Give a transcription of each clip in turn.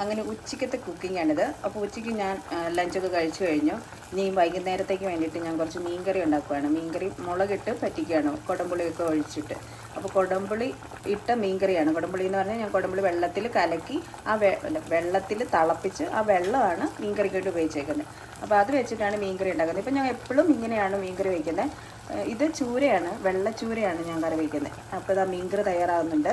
അങ്ങനെ ഉച്ചയ്ക്കത്തെ കുക്കിംഗ് ആണിത് അപ്പോൾ ഉച്ചയ്ക്ക് ഞാൻ ലഞ്ചൊക്കെ കഴിച്ചു കഴിഞ്ഞു. ഇനി വൈകുന്നേരത്തേക്ക് വേണ്ടിയിട്ട് ഞാൻ കുറച്ച് മീൻകറി ഉണ്ടാക്കുകയാണ് മീൻകറി മുളകിട്ട് പറ്റിക്കുകയാണ്. കുടംപുളിയൊക്കെ ഒഴിച്ചിട്ട്. അപ്പോൾ കൊടമ്പുളി ഇട്ട മീൻകറിയാണ്. കൊടമ്പുളി എന്ന് പറഞ്ഞാൽ ഞാൻ കൊടമ്പുളി വെള്ളത്തിൽ കലക്കി ആ വെള്ളത്തിൽ തിളപ്പിച്ച് ആ വെള്ളമാണ് മീൻകറിക്കായിട്ട് ഉപയോഗിച്ചേക്കുന്നത്. അപ്പോൾ അത് വെച്ചിട്ടാണ് മീൻകറി ഉണ്ടാക്കുന്നത്. ഇപ്പം ഞാൻ എപ്പോഴും ഇങ്ങനെയാണ് മീൻകറി വയ്ക്കുന്നത് ഇത് ചൂരയാണ്. വെള്ളച്ചൂരയാണ് ഞാൻ കറി വയ്ക്കുന്നത് അപ്പോൾ ഇതാ മീൻകറി തയ്യാറാകുന്നുണ്ട്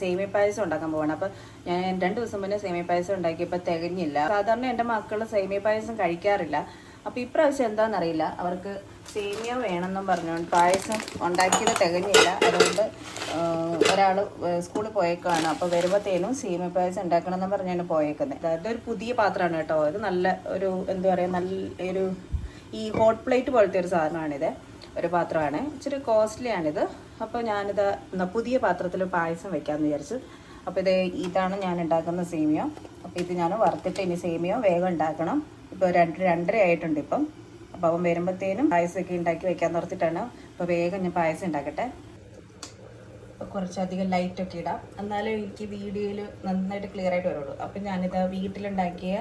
സേമിയ പായസം ഉണ്ടാക്കാൻ പോവാണ്. അപ്പോൾ ഞാൻ രണ്ട് ദിവസം മുന്നേ സേമി പായസം ഉണ്ടാക്കിയപ്പോൾ തികഞ്ഞില്ല. സാധാരണ എന്റെ മക്കൾ സേമി പായസം കഴിക്കാറില്ല. അപ്പോൾ ഇപ്രാവശ്യം എന്താണെന്നറിയില്ല അവർക്ക് സേമിയ വേണമെന്നും പറഞ്ഞുകൊണ്ട് പായസം ഉണ്ടാക്കിയത് തികഞ്ഞില്ല. അതുകൊണ്ട് ഒരാൾ സ്കൂളിൽ പോയേക്കാണ് അപ്പോൾ വരുമ്പോഴത്തേനും സേമിയ പായസം ഉണ്ടാക്കണമെന്നും പറഞ്ഞാണ് പോയേക്കുന്നത് അതായത് ഒരു പുതിയ പാത്രമാണ് കേട്ടോ. ഇത് നല്ല ഒരു എന്താ പറയുക നല്ല ഒരു ഈ ഹോട്ട് പ്ലേറ്റ് പോലത്തെ ഒരു സാധനമാണിത്. ഒരു പാത്രമാണ്. ഇച്ചിരി കോസ്റ്റ്ലി ആണിത്. അപ്പോൾ ഞാനിത് പുതിയ പാത്രത്തിൽ പായസം വെക്കാമെന്ന് വിചാരിച്ചു. അപ്പോൾ ഇത് ഇതാണ് ഞാൻ ഉണ്ടാക്കുന്ന സേമിയ. അപ്പോൾ ഇത് ഞാൻ വറുത്തിട്ട് ഇനി സേമിയ വേഗം ഉണ്ടാക്കണം. ഇപ്പോൾ രണ്ട് രണ്ടര ആയിട്ടുണ്ട് ഇപ്പം. അപ്പം അവൻ വരുമ്പോഴത്തേനും പായസമൊക്കെ ഉണ്ടാക്കി വെക്കാൻ നിർത്തിയിട്ടാണ് അപ്പോൾ വേഗം ഞാൻ പായസം ഉണ്ടാക്കട്ടെ. കുറച്ചധികം ലൈറ്റൊക്കെ ഇടാം. എന്നാലും എനിക്ക് വീഡിയോയിൽ നന്നായിട്ട് ക്ലിയർ ആയിട്ട് വരുള്ളൂ. അപ്പം ഞാനിത് വീട്ടിലുണ്ടാക്കിയ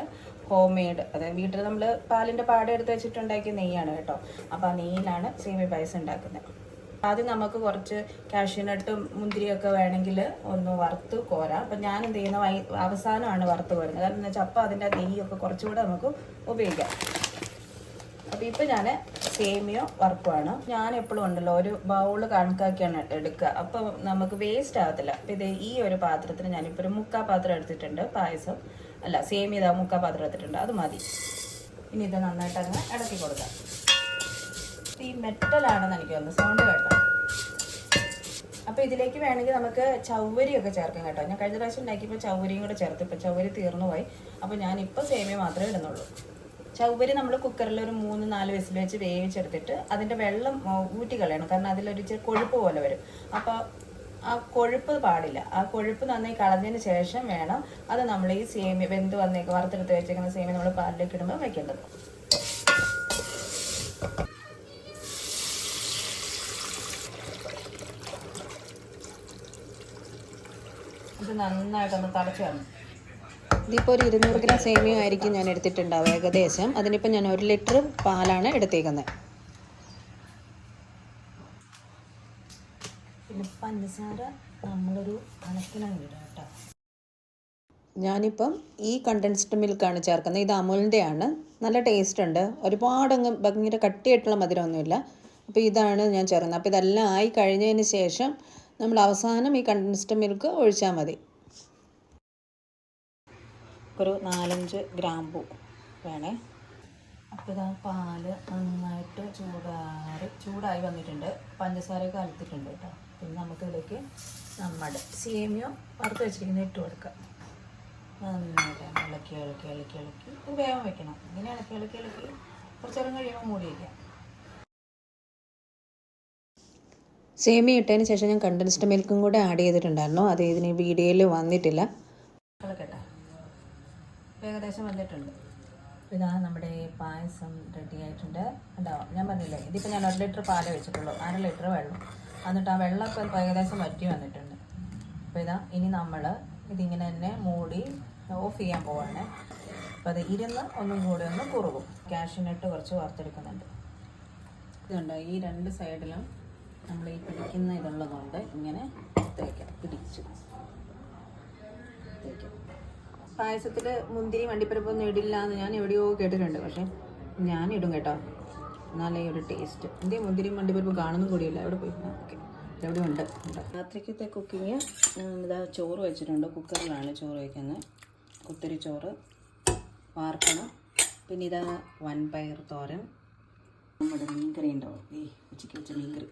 ഹോം മെയ്ഡ് അതായത് വീട്ടിൽ നമ്മൾ പാലിന്റെ പാട എടുത്ത് വെച്ചിട്ടുണ്ടാക്കിയ നെയ്യാണ് കേട്ടോ. അപ്പോൾ ആ നെയ്യിലാണ് സേമിയ പായസം ഉണ്ടാക്കുന്നത് ആദ്യം നമുക്ക് കുറച്ച് കാഷ്യൂനട്ടും മുന്തിരിയൊക്കെ വേണമെങ്കിൽ ഒന്ന് വറുത്ത് കോരാം. അപ്പം ഞാൻ എന്ത് ചെയ്യുന്ന അവസാനമാണ് വറുത്ത് കോരുന്നത്. കാരണം എന്ന് വെച്ചാൽ അപ്പം അതിന്റെ നെയ്യൊക്കെ കുറച്ചുകൂടെ നമുക്ക് ഉപയോഗിക്കാം. അപ്പോൾ ഇപ്പൊ ഞാൻ സേമിയോ വറുക്കുവാണ്. ഞാൻ എപ്പോഴും ഉണ്ടല്ലോ ഒരു ബൗൾ കണക്കാക്കിയാണ് എടുക്കുക. അപ്പോൾ നമുക്ക് വേസ്റ്റ് ആകത്തില്ല അപ്പോൾ ഇത് ഈ ഒരു പാത്രത്തിന് ഞാനിപ്പോൾ ഒരു മുക്കാ പാത്രം എടുത്തിട്ടുണ്ട് പായസം. അല്ല സേമിയ മുക്കാ പാത്രം എടുത്തിട്ടുണ്ട് അത് മതി. ഇനി ഇത് നന്നായിട്ട് അങ്ങ് ഇടക്കി കൊടുക്കാം ഈ മെറ്റലാണെന്ന് എനിക്ക് തോന്നുന്നു. സൗണ്ട് കേട്ടോ. അപ്പോൾ ഇതിലേക്ക് വേണമെങ്കിൽ നമുക്ക് ചൗവരിയൊക്കെ ചേർക്കാം കേട്ടോ. ഞാൻ കഴിഞ്ഞ പ്രാവശ്യം ഉണ്ടാക്കിയപ്പോൾ ചൗവരിയും കൂടെ ചേർത്ത് ഇപ്പോൾ ചൗവരി തീർന്നു പോയി. അപ്പോൾ ഞാനിപ്പോൾ സേമിയ മാത്രമേ ഇടുന്നുള്ളൂ. ചൗവരി നമ്മൾ കുക്കറിൽ ഒരു മൂന്ന് നാല് വിസിൽ വെച്ച് വേവിച്ചെടുത്തിട്ട് അതിന്റെ വെള്ളം ഊറ്റി കളയണം. കാരണം അതിലൊരു ഇച്ചിരി കൊഴുപ്പ് പോലെ വരും. അപ്പോൾ ആ കൊഴുപ്പ് പാടില്ല. ആ കൊഴുപ്പ് നന്നായി കളഞ്ഞതിന് ശേഷം വേണം അത് നമ്മൾ ഈ സേമി വെന്ത് വന്നേക്ക് വറുത്തെടുത്ത് വെച്ചേക്കുന്ന സേമി നമ്മൾ പാലിലേക്ക് ഇടുമ്പോൾ വെക്കേണ്ടത്. ഇത് നന്നായിട്ടൊന്ന് തടച്ചു വരണം. ഇതിപ്പോൾ ഒരു ഇരുന്നൂറ് ഗ്രാം സേമിയ ആയിരിക്കും ഞാൻ എടുത്തിട്ടുണ്ടാവുക ഏകദേശം. അതിനിപ്പോൾ ഞാൻ ഒരു ലിറ്റർ പാലാണ് എടുത്തേക്കുന്നത്. പിന്നെ പഞ്ചസാര നമ്മളൊരു കണക്കിനാണ് ഇടുക കേട്ടോ. ഞാനിപ്പം ഈ കണ്ടൻസ്ഡ് മിൽക്കാണ് ചേർക്കുന്നത്. ഇത് അമുലിന്റെ ആണ് നല്ല ടേസ്റ്റ് ഉണ്ട്. ഒരുപാടങ്ങ് ഭയങ്കര കട്ടിയായിട്ടുള്ള മധുരമൊന്നുമില്ല. അപ്പോൾ ഇതാണ് ഞാൻ ചേർക്കുന്നത്. അപ്പോൾ ഇതെല്ലാം ആയി കഴിഞ്ഞതിന് ശേഷം നമ്മൾ അവസാനം ഈ കണ്ടൻസ്ഡ് മിൽക്ക് ഒഴിച്ചാൽ മതി. ഒരു നാലഞ്ച് ഗ്രാമ്പു വേണേ. അപ്പോൾ ഇതാ പാൽ നന്നായിട്ട് ചൂടാറി ചൂടായി വന്നിട്ടുണ്ട്. പഞ്ചസാരയൊക്കെ കലത്തിട്ടുണ്ട് കേട്ടോ. പിന്നെ നമുക്കിതിലേക്ക് നമ്മുടെ സേമിയോ വറുത്ത് വെച്ചിരിക്കുന്ന ഇട്ട് കൊടുക്കാം. നന്നായിട്ട് ഇളക്കി ഇളക്കി ഇളക്കി ഇളക്കി. ഇത് വേഗം വെക്കണം. ഇങ്ങനെ ഇളക്കി ഇളക്കി ഇളക്കി. കുറച്ച് നേരം കഴിയുമ്പോൾ മൂടി വയ്ക്കാം സേമിയ ഇട്ടതിന് ശേഷം ഞാൻ കണ്ടൻസ്ഡ് മിൽക്കും കൂടെ ആഡ് ചെയ്തിട്ടുണ്ടായിരുന്നു. അത് ഇതിന് വീഡിയോയിൽ വന്നിട്ടില്ല. ഇളക്കട്ടെ ഏകദേശം വന്നിട്ടുണ്ട്. ഇതാ നമ്മുടെ പായസം റെഡി ആയിട്ടുണ്ട്. ഉണ്ടാവും ഞാൻ പറഞ്ഞില്ലേ ഇതിപ്പോൾ ഞാൻ ഒരു ലിറ്റർ പാൽ വെച്ചിട്ടുള്ളൂ. അര ലിറ്റർ വെള്ളം. എന്നിട്ട് ആ വെള്ളമൊക്കെ ഏകദേശം വറ്റി വന്നിട്ടുണ്ട്. അപ്പോൾ ഇതാ ഇനി നമ്മൾ ഇതിങ്ങനെ തന്നെ മൂടി ഓഫ് ചെയ്യാൻ പോവാണ്. അപ്പോൾ അത് ഇരുന്ന് ഒന്നും കൂടി ഒന്ന് കുറുകും. ക്യാഷിനിട്ട് കുറച്ച് വറുത്തെടുക്കുന്നുണ്ട്. ഇതുണ്ട്? ഈ രണ്ട് സൈഡിലും നമ്മൾ ഈ പിടിക്കുന്ന ഇതുള്ളതുകൊണ്ട് ഇങ്ങനെ തേക്കാം പിടിച്ചു. തേക്കാം പായസത്തിൽ മുന്തിരി വണ്ടിപ്പരപ്പൊന്നും ഇടില്ല എന്ന് ഞാൻ എവിടെയോ കേട്ടിട്ടുണ്ട്. പക്ഷേ ഞാൻ ഇടും കേട്ടോ. എന്നാലേ ഒരു ടേസ്റ്റ് എന്തേ മുന്തിരി വണ്ടിപ്പരപ്പ് കാണുന്നും കൂടിയില്ല. എവിടെ പോയി? ഓക്കെ. എവിടെ ഉണ്ട്. രാത്രിക്കത്തെ കുക്കിങ് ഇതാ ചോറ് വെച്ചിട്ടുണ്ട്. കുക്കറിലാണ് ചോറ് വയ്ക്കുന്നത് കുത്തിരി ചോറ്. വാർക്കണം. പിന്നെ ഇതാ വൻപയർ തോരൻ. നമ്മുടെ മീൻകറി ഉണ്ടാവും ഈ ഉച്ചയ്ക്ക് വെച്ച മീൻകറി.